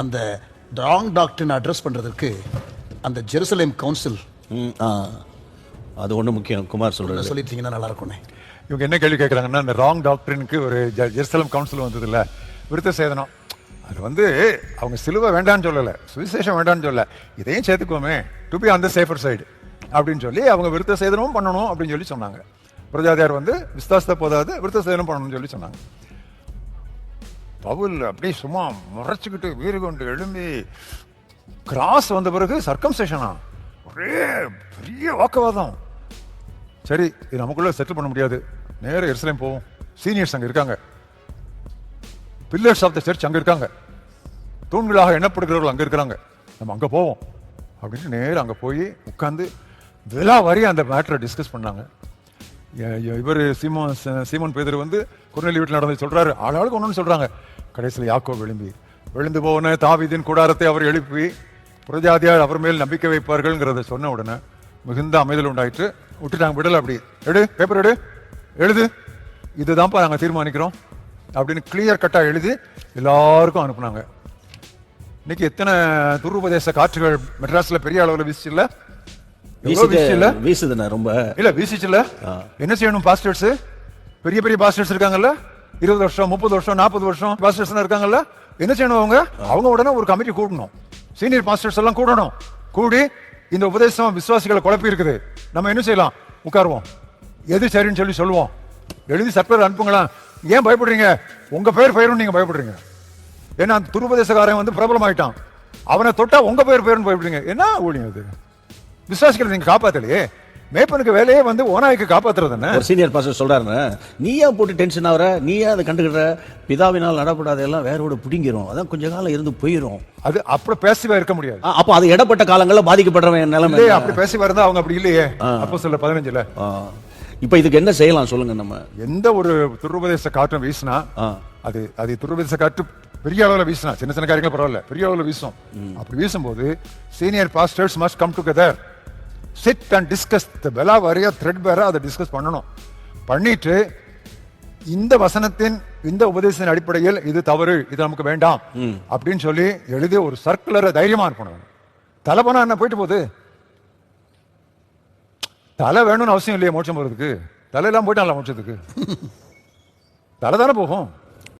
அந்த ராங் டாக்டர்னு அட்ரஸ் பண்ணுறதுக்கு அந்த ஜெருசலேம் கவுன்சில் ம், ஆ அது ஒண்ணு முக்கியம். குமார் சொல்றது. சொல்லிட்டீங்கன்னா நல்லா இருக்கும்ண்ணே இவங்க என்ன கேள்வி கேட்குறாங்கன்னா இந்த ராங் டாக்டரினுக்கு ஒரு ஜ- ஜெருசலம் கவுன்சில் வந்தது இல்ல விருத்த சேதனம். அது வந்து அவங்க சிலுவை வேண்டாம்னு சொல்லலை சுவிசேஷம் வேண்டாம்னு சொல்லல இதையும் சேர்த்துக்கோமே டு பி அந்த சேஃபர் சைடு அப்படின்னு சொல்லி அவங்க விருத்த சேதனமும் பண்ணணும் அப்படின்னு சொல்லி சொன்னாங்க. பிரஜாதியார் வந்து விஸ்தாசத்தை போதாது விருத்த சேதனம் பண்ணணும்னு சொல்லி சொன்னாங்க. பவுல் அப்படியே சும்மா முறைச்சிக்கிட்டு வீறு கொண்டு எழும்பி கிராஸ் வந்த பிறகு சர்க்கம்சேஷனா ஒரே பெரிய வாக்குவாதம். சரி இது நமக்குள்ள செட்டில் பண்ண முடியாது. நேராக எரிசலையும் போவோம். சீனியர்ஸ் அங்கே இருக்காங்க. பில்லர்ஸ் ஆஃப் த சர்ச் அங்கே இருக்காங்க. தூண்களாக எண்ணப்படுகிறவர்கள் அங்கே இருக்கிறாங்க. நம்ம அங்கே போவோம். அப்படின்னு நேரா அங்கே போய் உட்காந்து விழா வரைய அந்த மேட்டரை டிஸ்கஸ் பண்ணாங்க. இவர் சீமோன் சீமோன் பேதர் வந்து குறுநெல்லி வீட்டில் நடந்து சொல்கிறாரு ஆளாளுக்கு ஒன்று சொல்கிறாங்க கடைசியில் யாக்கோ விழும்பி விழுந்து போன தாவீதின் கூடாரத்தை அவர் எழுப்பி புரஜாதியார் அவர் மேல் நம்பிக்கை வைப்பார்கள்ங்கிறத சொன்ன உடனே மிகுந்த அமைதல் உண்டாயிற்று. விட்டுட்டாங்க விடல அப்படி. எடு பேப்பர் எடு. எழுது. இதுதான்ப்பா நாங்கள் தீர்மானிக்கிறோம். அப்படின்னு கிளியர் கட்டா எழுதி எல்லாருக்கும் அனுப்புனாங்க. இன்னைக்கு எத்தனை துருபதேச காற்றுகள் மெட்ராஸ்ல பெரிய அளவுல வீசுது வீசுதுண்ணே ரொம்ப. இல்ல வீசிச்சுல என்ன செய்யணும் பாஸ்டர்ஸ் பெரிய பெரிய பாஸ்டர்ஸ் இருக்காங்கல்ல? இருபது வருஷம் முப்பது வருஷம் நாற்பது வருஷம் பாஸ்டர்ஸ் இருக்காங்கல்ல? என்ன செய்யணும் அவங்க? அவங்க உடனே ஒரு கமிட்டி கூடணும். சீனியர் பாஸ்டர்ஸ் எல்லாம் கூடணும். கூடி இந்த உபதேசம் விசுவாசிகளை குழப்பி இருக்குது. நம்ம என்ன செய்யலாம்? உட்காருவோம். எது சரின்னு சொல்லி சொல்லுவோம். எழுதி சர்வர் அனுப்புங்களா ஏன் பயப்படுறீங்க? உங்க பேர் பெயரும் நீங்க பயப்படுறீங்க. ஏன்னா அந்த துருபதேசக்காரன் வந்து பிரபலம் ஆயிட்டான் அவனை தொட்டா உங்க பேர் பேருன்னு பயப்படுறீங்க. என்ன ஊழியம் இது? விசுவாசிகளை நீங்க காப்பாத்தலையே. மேப்பனுக்கு வேலையே வந்து ஓனாய்க்கு காப்பாத்துறது ஒரு சீனியர் பாஸ்டர் சொல்றாருண்ணே நீ ஏன் போட்டு டென்ஷன் ஆகுற? நீ ஏன் அதை கண்டுக்கிற பிதாவினால் நடப்படாத எல்லாம் வேரோட பிடிங்கிரும். அதான் கொஞ்ச காலம் இருந்து போயிரும். அது அப்படி பேசிவா இருக்க முடியாது. அப்போ அது இடப்பட்ட காலங்களில் பாதிக்கப்படுறவன் நிலைமை? அப்படி பேசிவா இருந்தா அவங்க அப்படி இல்லையே. அப்போ சொல்ல பதினஞ்சுல. இப்போ இதுக்கு என்ன செய்யலாம் சொல்லுங்க நம்ம. எந்த ஒரு துருபதேச காற்றும் வீசினா. அது அது துருபதேச காற்று பெரிய அளவுல வீசினா சின்ன சின்ன காரியங்கள் பரவாயில்ல பெரிய அளவுல வீசும். அப்படி வீசும்போது senior pastors must come together sit and discuss Bela வரையா த்ரெட் பேரா அதை டிஸ்கஸ் பண்ணணும். பண்ணிட்டு இந்த வசனத்தின் இந்த உபதேசத்தின் அடிப்படையில் இது தவறு இது நமக்கு வேண்டாம் அப்படின்னு சொல்லி எழுதி ஒரு சர்க்குலரை தைரியமா இருக்கணும். தலை போனா என்ன போயிட்டு போகுது? தலை வேணும்னு அவசியம் இல்லையே மோட்சம் போறதுக்கு. தலையெல்லாம் போயிட்டாங்களா மோட்சத்துக்கு. தலை தானே போகும்.